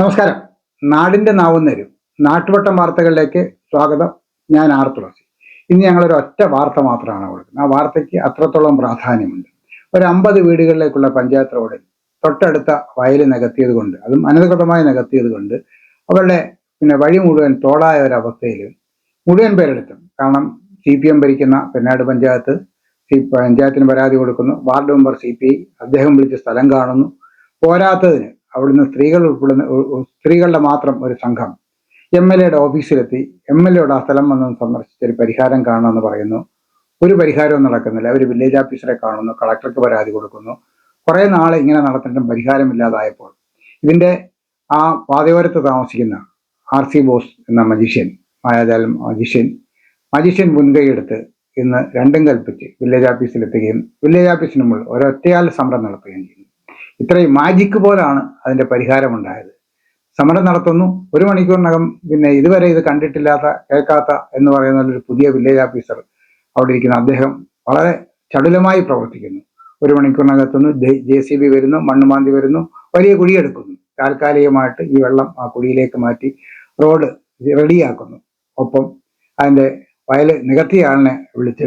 നമസ്കാരം. നാടിന്റെ നാവുന്നരും നാട്ടുവട്ടം വാർത്തകളിലേക്ക് സ്വാഗതം. ഞാൻ ആർ തുളസി. ഇന്ന് ഞങ്ങളൊരു ഒറ്റ വാർത്ത മാത്രമാണ് കൊടുക്കുന്നത്. ആ വാർത്തയ്ക്ക് അത്രത്തോളം പ്രാധാന്യമുണ്ട്. ഒരു അമ്പത് വീടുകളിലേക്കുള്ള പഞ്ചായത്ത് റോഡിൽ തൊട്ടടുത്ത വയൽ നികത്തിയത് കൊണ്ട് അതും അനധികൃതമായി നികത്തിയത് കൊണ്ട് അവരുടെ പിന്നെ വഴി മുഴുവൻ തോടായ ഒരവസ്ഥയിൽ മുഴുവൻ പേരെടുത്തും. കാരണം സി പി എം ഭരിക്കുന്ന പെന്നാട് പഞ്ചായത്ത് സി പഞ്ചായത്തിന് പരാതി കൊടുക്കുന്നു. Ward member C P I അദ്ദേഹം വിളിച്ച് സ്ഥലം കാണുന്നു. പോരാത്തതിന് അവിടുന്ന് സ്ത്രീകൾ ഉൾപ്പെടുന്ന സ്ത്രീകളുടെ മാത്രം ഒരു സംഘം എം എൽ എയുടെ ഓഫീസിലെത്തി. എം എൽ എയുടെ ആ സ്ഥലം വന്ന് സന്ദർശിച്ച് ഒരു പരിഹാരം കാണണമെന്ന് പറയുന്നു. ഒരു പരിഹാരവും നടക്കുന്നില്ല. അവർ വില്ലേജ് ഓഫീസറെ കാണുന്നു. കളക്ടർക്ക് പരാതി കൊടുക്കുന്നു. കുറേ നാൾ ഇങ്ങനെ നടന്നിട്ടും പരിഹാരമില്ലാതായപ്പോൾ ഇതിന്റെ ആ പാതയോരത്ത് താമസിക്കുന്ന ആർ സി ബോസ് എന്ന മജീഷ്യൻ മായാജാലം മജീഷ്യൻ മജീഷ്യൻ മുൻകൈയെടുത്ത് ഇന്ന് രണ്ടും കൽപ്പിച്ച് വില്ലേജ് ഓഫീസിലെത്തുകയും വില്ലേജ് ഓഫീസിന് മുകളിൽ ഒരൊറ്റയാൽ സമരം നടത്തുകയും ചെയ്യുന്നു. ഇത്രയും മാജിക്ക് പോലാണ് അതിന്റെ പരിഹാരമുണ്ടായത്. സമരം നടത്തുന്നു. ഒരു മണിക്കൂറിനകം പിന്നെ ഇതുവരെ ഇത് കണ്ടിട്ടില്ലാത്ത കേൾക്കാത്ത എന്ന് പറയുന്ന ഒരു പുതിയ വില്ലേജ് ഓഫീസർ അവിടെ ഇരിക്കുന്ന. അദ്ദേഹം വളരെ ചടുലമായി പ്രവർത്തിക്കുന്നു. ഒരു മണിക്കൂറിനകത്തുനിന്ന് ജെ സി ബി വരുന്നു മണ്ണുമാന്തി വരുന്നു വലിയ കുഴിയെടുക്കുന്നു താൽക്കാലികമായിട്ട് ഈ വെള്ളം ആ കുഴിയിലേക്ക് മാറ്റി റോഡ് റെഡിയാക്കുന്നു ഒപ്പം അതിന്റെ വയൽ നികത്തിയ ആളിനെ വിളിച്ച്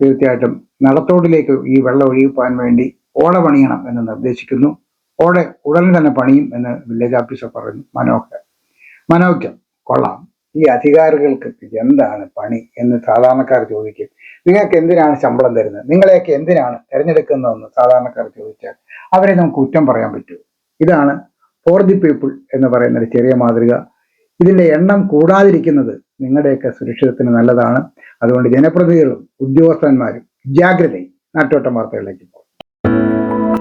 തീർച്ചയായിട്ടും നടത്തോടിലേക്ക് ഈ വെള്ളം ഒഴുകിപ്പോകാൻ വേണ്ടി ഓട പണിയണം എന്ന് നിർദ്ദേശിക്കുന്നു. ഓടെ ഉടൻ തന്നെ പണിയും എന്ന് വില്ലേജ് ഓഫീസർ പറഞ്ഞു. മനോഹർ മനോജ്ഞം കൊള്ളാം. ഈ അധികാരികൾക്ക് എന്താണ് പണി എന്ന് സാധാരണക്കാർ ചോദിക്കും. നിങ്ങൾക്ക് എന്തിനാണ് ശമ്പളം തരുന്നത്? നിങ്ങളെയൊക്കെ എന്തിനാണ് തിരഞ്ഞെടുക്കുന്നതെന്ന് സാധാരണക്കാർ ചോദിച്ചാൽ അവരെ നമുക്ക് കുറ്റം പറയാൻ പറ്റൂ. ഇതാണ് ഫോർ ദി പീപ്പിൾ എന്ന് പറയുന്ന ഒരു ചെറിയ മാതൃക. ഇതിന്റെ എണ്ണം കൂടാതിരിക്കുന്നത് നിങ്ങളുടെയൊക്കെ സുരക്ഷിതത്തിന് നല്ലതാണ്. അതുകൊണ്ട് ജനപ്രതിനിധികളും ഉദ്യോഗസ്ഥന്മാരും ജാഗ്രതയും നാട്ടോട്ടം വാർത്തകളിലേക്ക് പോകും.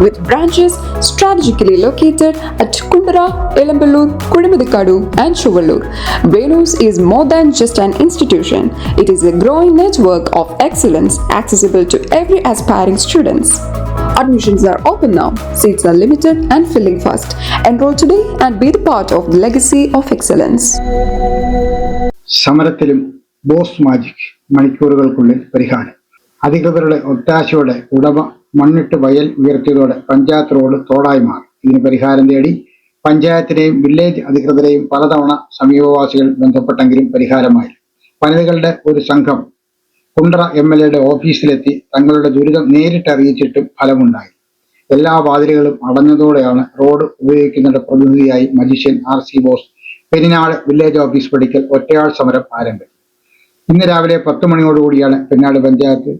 with branches strategically located at Kundara, Elamballur, Kudimadikadu, and Chuvallur. Venus is more than just an institution. It is a growing network of excellence accessible to every aspiring students. Admissions are open now. Seats are limited and filling fast. Enroll today and be the part of the legacy of excellence. സമരത്തിലും Bose magic മണിക്കൂറുകൾക്കുള്ളിൽ പരിഹാരം അധികൃതരുടെ ഒത്താശയോടെ ഉടമ മണ്ണിട്ട് വയൽ ഉയർത്തിയതോടെ panchayat road തോടായി മാറി. ഇതിന് പരിഹാരം തേടി പഞ്ചായത്തിനെയും വില്ലേജ് അധികൃതരെയും പലതവണ സമീപവാസികൾ ബന്ധപ്പെട്ടെങ്കിലും പരിഹാരമായി. വനിതകളുടെ ഒരു സംഘം കുണ്ടറ എം എൽ എയുടെ ഓഫീസിലെത്തി തങ്ങളുടെ ദുരിതം നേരിട്ട് അറിയിച്ചിട്ടും ഫലമുണ്ടായി. എല്ലാ വാതിലുകളും അടഞ്ഞതോടെയാണ് റോഡ് ഉപയോഗിക്കുന്നതിന്റെ പ്രതിനിധിയായി magician R C Bose Perinad village office പടിക്കൽ ഒറ്റയാൾ സമരം ആരംഭിച്ചത്. ഇന്ന് രാവിലെ പത്ത് മണിയോടുകൂടിയാണ് പെരിനാട് പഞ്ചായത്ത്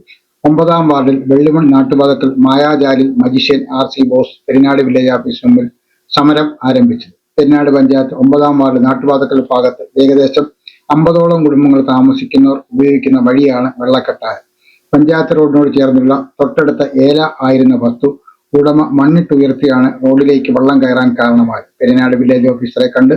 ഒമ്പതാം വാർഡിൽ വെള്ളിമൺ നാട്ടുപാതക്കൽ മായാജാലിൽ magician R C Bose Perinad village office മുമ്പിൽ സമരം ആരംഭിച്ചത്. പെരിനാട് പഞ്ചായത്ത് ഒമ്പതാം വാർഡ് നാട്ടുപാതക്കൽ ഭാഗത്ത് ഏകദേശം അമ്പതോളം കുടുംബങ്ങൾ താമസിക്കുന്നവർ ഉപയോഗിക്കുന്ന വഴിയാണ് വെള്ളക്കെട്ടായ പഞ്ചായത്ത് റോഡിനോട് ചേർന്നുള്ള തൊട്ടടുത്ത ഏല ആയിരുന്ന വസ്തു ഉടമ മണ്ണിട്ടുയർത്തിയാണ് റോഡിലേക്ക് വെള്ളം കയറാൻ കാരണമായത്. പെരിനാട് വില്ലേജ് ഓഫീസറെ കണ്ട്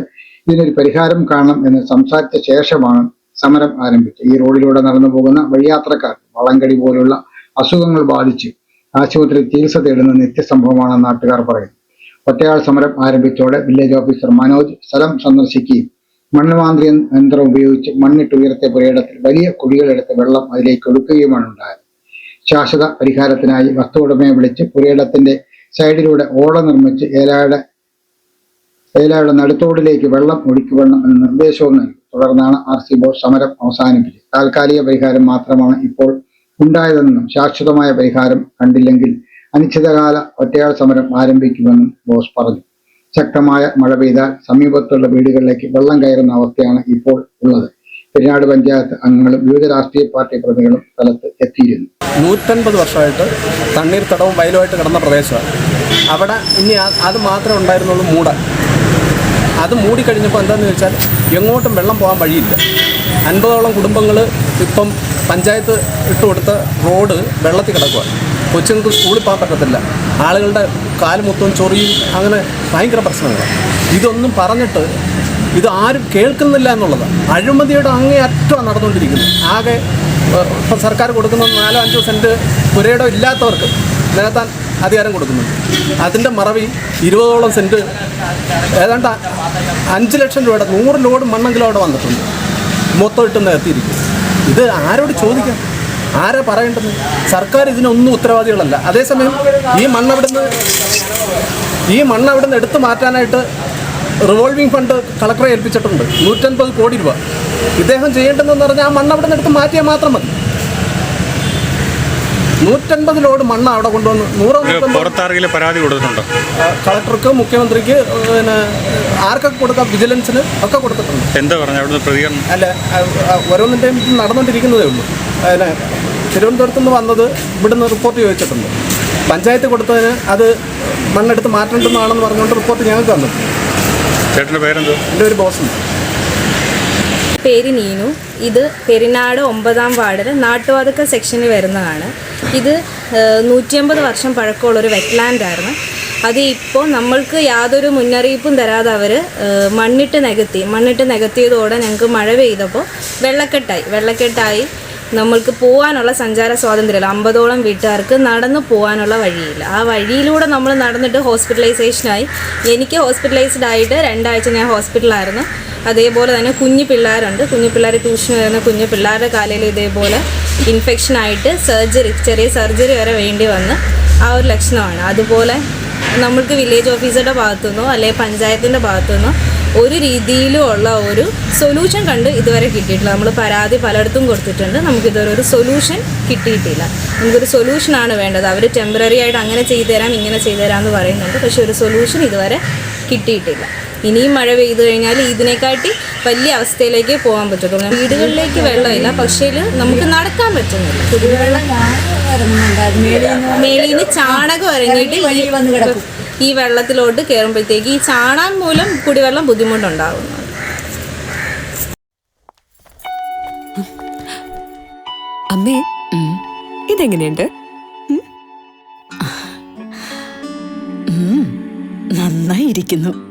ഇതിനൊരു പരിഹാരം കാണണം എന്ന് സംസാരിച്ച ശേഷമാണ് സമരം ആരംഭിച്ചു. ഈ റോഡിലൂടെ നടന്നു പോകുന്ന വഴിയാത്രക്കാർ വളങ്കടി പോലുള്ള അസുഖങ്ങൾ ബാധിച്ച് ആശുപത്രി ചികിത്സ തേടുന്ന നിത്യസംഭവമാണ് നാട്ടുകാർ പറയുന്നത് ഒറ്റയാൾ സമരം ആരംഭിച്ചോടെ വില്ലേജ് ഓഫീസർ മനോജ് സ്ഥലം സന്ദർശിക്കുകയും മണ്ണുമാന്ത്രി യന്ത്രം ഉപയോഗിച്ച് മണ്ണിട്ട് ഉയർത്തിയ പുരയിടത്തിൽ വലിയ കുഴികളെടുത്ത് വെള്ളം അതിലേക്ക് ഒഴുക്കുകയുമാണ് ഉണ്ടായത്. ശാശ്വത പരിഹാരത്തിനായി വസ്തു ഉടമയെ വിളിച്ച് പുരയിടത്തിന്റെ സൈഡിലൂടെ ഓട നിർമ്മിച്ച് ഏലായുടെ ഏലായുടെ നടുത്തോടിലേക്ക് വെള്ളം ഒഴുക്കിവിടണം എന്ന നിർദ്ദേശവും നൽകി. തുടർന്നാണ് ആർ സി ബോസ് സമരം അവസാനിപ്പിച്ചത്. താൽക്കാലിക പരിഹാരം മാത്രമാണ് ഇപ്പോൾ ഉണ്ടായതെന്നും ശാശ്വതമായ പരിഹാരം കണ്ടില്ലെങ്കിൽ അനിശ്ചിതകാല ഒറ്റയാൾ സമരം ആരംഭിക്കുമെന്നും ബോസ് പറഞ്ഞു. ശക്തമായ മഴ പെയ്താൽ സമീപത്തുള്ള വീടുകളിലേക്ക് വെള്ളം കയറുന്ന അവസ്ഥയാണ് ഇപ്പോൾ ഉള്ളത്. പെരിനാട് പഞ്ചായത്ത് അംഗങ്ങളും വിവിധ രാഷ്ട്രീയ പാർട്ടി പ്രതികളും സ്ഥലത്ത് എത്തിയിരുന്നു. നൂറ്റൻപത് വർഷമായിട്ട് തണ്ണീർത്തടവും വയലുമായിട്ട് കിടന്ന പ്രദേശമാണ്. അവിടെ ഇനി അത് മാത്രമേ ഉണ്ടായിരുന്നുള്ളൂ മൂട അത് മൂടിക്കഴിഞ്ഞപ്പോൾ എന്താണെന്ന് വെച്ചാൽ എങ്ങോട്ടും വെള്ളം പോകാൻ വഴിയില്ല. അൻപതോളം കുടുംബങ്ങൾ ഇപ്പം പഞ്ചായത്ത് ഇട്ട് കൊടുത്ത റോഡ് വെള്ളത്തിൽ കിടക്കുക കൊച്ചുങ്ങൾക്ക് സ്കൂളിൽ പോകാൻ പറ്റത്തില്ല. ആളുകളുടെ കാലുമൊത്തവും മൊത്തം ചൊറിയും അങ്ങനെ ഭയങ്കര പ്രശ്നങ്ങളാണ് ഇതൊന്നും പറഞ്ഞിട്ട് ഇത് ആരും കേൾക്കുന്നില്ല എന്നുള്ളതാണ് അഴിമതിയുടെ അങ്ങേ അറ്റമാണ് നടന്നുകൊണ്ടിരിക്കുന്നത്. ആകെ ഇപ്പം സർക്കാർ കൊടുക്കുന്ന നാലോ അഞ്ചോ സെന്റ് പുരയിടം ഇല്ലാത്തവർക്ക് നികത്താൻ അധികാരം കൊടുക്കുന്നുണ്ട്. അതിന്റെ മറവിൽ ഇരുപതോളം സെന്റ് ഏതാണ്ട് അഞ്ച് ലക്ഷം രൂപയുടെ നൂറ് ലോഡ് മണ്ണെങ്കിലും അവിടെ വന്നിട്ടുണ്ട്. മൊത്തം ഇട്ട് ഇത് ആരോട് ചോദിക്കാം? ആരാ പറയേണ്ടത്? സർക്കാർ ഇതിനൊന്നും ഉത്തരവാദികളല്ല. അതേസമയം ഈ മണ്ണ് അവിടുന്ന് ഈ മണ്ണ് അവിടുന്ന് എടുത്തു മാറ്റാനായിട്ട് റിവോൾവിംഗ് ഫണ്ട് കളക്ടറെ ഏൽപ്പിച്ചിട്ടുണ്ട്. നൂറ്റൻപത് കോടി രൂപ. ഇദ്ദേഹം ചെയ്യേണ്ടതെന്ന് പറഞ്ഞാൽ ആ മണ്ണ് അവിടെ എടുത്ത് മാറ്റിയാൽ മാത്രം മതി. നൂറ്റൻപത് ലോഡ് മണ്ണ് അവിടെ കൊണ്ടുവന്ന് നൂറ് നൂറ്റമ്പത് പരാതി കൊടുത്തിട്ടുണ്ടോ. കളക്ടർക്ക് മുഖ്യമന്ത്രിക്ക് പിന്നെ ആർക്കൊക്കെ കൊടുക്കാം വിജിലൻസിന് ഒക്കെ കൊടുത്തിട്ടുണ്ട്. എന്താ പറഞ്ഞു അവിടുന്ന് പ്രതികരണം? അല്ല ഓരോന്നിന്റെയും നടന്നുകൊണ്ടിരിക്കുന്നതേ ഉള്ളൂ. അതിനെ തിരുവനന്തപുരത്ത് നിന്ന് വന്നത് ഇവിടുന്ന് റിപ്പോർട്ട് ചോദിച്ചിട്ടുണ്ട്. പഞ്ചായത്ത് കൊടുത്തതിന് അത് മണ്ണെടുത്ത് മാറ്റേണ്ടതാണെന്ന് പറഞ്ഞുകൊണ്ട് റിപ്പോർട്ട് ഞങ്ങൾക്ക് തന്നു ചേട്ടന്റെ പേരെന്തോ? എന്റെ ഒരു ബോസുണ്ട് പേര് നീനു. ഇത് പെരിനാട് ഒമ്പതാം വാർഡിൽ നാട്ടുവാതുക്ക സെക്ഷനിൽ വരുന്നതാണ്. ഇത് നൂറ്റിയമ്പത് വർഷം പഴക്കമുള്ളൊരു വെറ്റ്ലാൻഡ് ആയിരുന്നു അത് ഇപ്പോൾ നമ്മൾക്ക് യാതൊരു മുന്നറിയിപ്പും തരാതെ അവർ മണ്ണിട്ട് നികത്തി മണ്ണിട്ട് നികത്തിയതോടെ ഞങ്ങൾക്ക് മഴ പെയ്തപ്പോൾ വെള്ളക്കെട്ടായി. വെള്ളക്കെട്ടായി നമ്മൾക്ക് പോകാനുള്ള സഞ്ചാര സ്വാതന്ത്ര്യമില്ല. അമ്പതോളം വീട്ടുകാർക്ക് നടന്നു പോകാനുള്ള വഴിയില്ല. ആ വഴിയിലൂടെ നമ്മൾ നടന്നിട്ട് ഹോസ്പിറ്റലൈസേഷനായി എനിക്ക് ഹോസ്പിറ്റലൈസ്ഡ് ആയിട്ട് രണ്ടാഴ്ച ഞാൻ ഹോസ്പിറ്റലായിരുന്നു അതേപോലെ തന്നെ കുഞ്ഞു പിള്ളേരുണ്ട്. കുഞ്ഞു പിള്ളേർ ട്യൂഷൻ വരുന്ന കുഞ്ഞു പിള്ളേരുടെ കാലയിൽ ഇതേപോലെ ഇൻഫെക്ഷൻ ആയിട്ട് സർജറി ചെറിയ സർജറി വരെ വേണ്ടി വന്ന് ആ ഒരു ലക്ഷണമാണ്. അതുപോലെ നമ്മൾക്ക് വില്ലേജ് ഓഫീസറുടെ ഭാഗത്തുനിന്നോ അല്ലെങ്കിൽ പഞ്ചായത്തിന്റെ ഭാഗത്തുനിന്നോ ഒരു രീതിയിലും ഉള്ള ഒരു സൊല്യൂഷൻ കണ്ട് ഇതുവരെ കിട്ടിയിട്ടില്ല. നമ്മൾ പരാതി പലയിടത്തും കൊടുത്തിട്ടുണ്ട്. നമുക്കിതുവരെ ഒരു സൊല്യൂഷൻ കിട്ടിയിട്ടില്ല. നമുക്കൊരു സൊല്യൂഷനാണ് വേണ്ടത്. അവർ ടെമ്പററി ആയിട്ട് അങ്ങനെ ചെയ്തു തരാം ഇങ്ങനെ ചെയ്തു തരാം എന്ന് പറയുന്നുണ്ട്. പക്ഷേ ഒരു സൊല്യൂഷൻ ഇതുവരെ കിട്ടിയിട്ടില്ല. ഇനിയും മഴ പെയ്തു കഴിഞ്ഞാൽ ഇതിനെക്കാട്ടി വലിയ അവസ്ഥയിലേക്ക് പോകാൻ പറ്റത്തുള്ളൂ. വീടുകളിലേക്ക് വെള്ളമില്ല. പക്ഷേ നമുക്ക് നടക്കാൻ പറ്റുന്നില്ല. കുടിവെള്ളം ചാണകം ഇറങ്ങിയിട്ട് ഈ- ഈ വെള്ളത്തിലോട്ട് കയറുമ്പോഴത്തേക്ക് ഈ ചാണാൻ മൂലം കുടിവെള്ളം ബുദ്ധിമുട്ടുണ്ടാകുന്നു. അമ്മേ ഇതെങ്ങനെയുണ്ട്? നന്നായിരിക്കുന്നു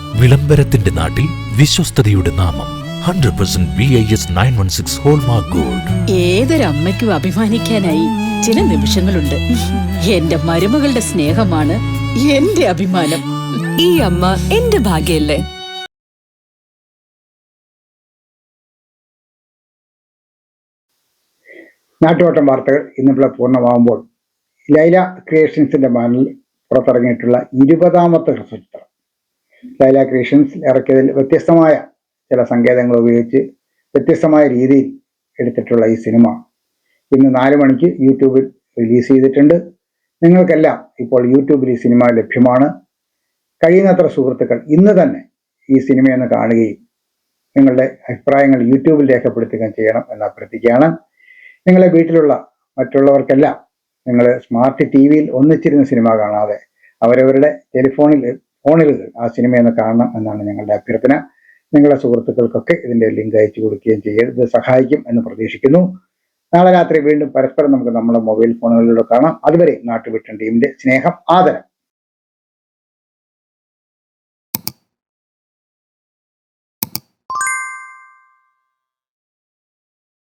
വിളംബരത്തിന്റെ നാട്ടിൽ വിശ്വസ്തയുടെ നാമം. Hundred percent B I S nine one six hallmark gold ഏതൊരമ്മയ്ക്കും അഭിമാനിക്കാനായി ചില നിമിഷങ്ങളുണ്ട്. എന്റെ മരുമകളുടെ സ്നേഹമാണ് എന്റെ അഭിമാനം. ഈ അമ്മ എന്റെ ഭാഗ്യല്ലേ? നാട്ടുവട്ടം വാർത്തകൾ ഇന്നിവിടെ പൂർണമാകുമ്പോൾ ലൈല ക്രിയേഷൻസിന്റെ ബാനറിൽ പുറത്തിറങ്ങിയിട്ടുള്ള ഇരുപതാമത്തെ ഹ്രസ്വചിത്രം. ലൈല ക്രിയേഷൻസ് ഇറക്കിയതിൽ വ്യത്യസ്തമായ ചില സങ്കേതങ്ങൾ ഉപയോഗിച്ച് വ്യത്യസ്തമായ രീതിയിൽ എടുത്തിട്ടുള്ള ഈ സിനിമ. ഇന്ന് നാല് മണിക്ക് യൂട്യൂബിൽ റിലീസ് ചെയ്തിട്ടുണ്ട്. നിങ്ങൾക്കെല്ലാം ഇപ്പോൾ യൂട്യൂബിൽ ഈ സിനിമ ലഭ്യമാണ്. കഴിയുന്നത്ര സുഹൃത്തുക്കൾ ഇന്ന് തന്നെ ഈ സിനിമയൊന്ന് കാണുകയും നിങ്ങളുടെ അഭിപ്രായങ്ങൾ യൂട്യൂബിൽ രേഖപ്പെടുത്തുകയും ചെയ്യണം എന്ന് അഭ്യർത്ഥിക്കുകയാണ്. നിങ്ങളെ വീട്ടിലുള്ള മറ്റുള്ളവർക്കെല്ലാം നിങ്ങൾ സ്മാർട്ട് ടി വിയിൽ ഒന്നിച്ചിരുന്ന സിനിമ കാണാതെ അവരവരുടെ ടെലിഫോണിൽ ഫോണിലുകൾ ആ സിനിമയൊന്ന് കാണണം എന്നാണ് ഞങ്ങളുടെ അഭ്യർത്ഥന. നിങ്ങളുടെ സുഹൃത്തുക്കൾക്കൊക്കെ ഇതിന്റെ ലിങ്ക് അയച്ചു കൊടുക്കുകയും ചെയ്യരുത്. സഹായിക്കും എന്ന് പ്രതീക്ഷിക്കുന്നു. നാളെ രാത്രി വീണ്ടും പരസ്പരം നമുക്ക് നമ്മുടെ മൊബൈൽ ഫോണുകളിലൂടെ കാണാം. അതുവരെ നാട്ടുവിട്ടൻ ടീമിന്റെ സ്നേഹം ആദരം.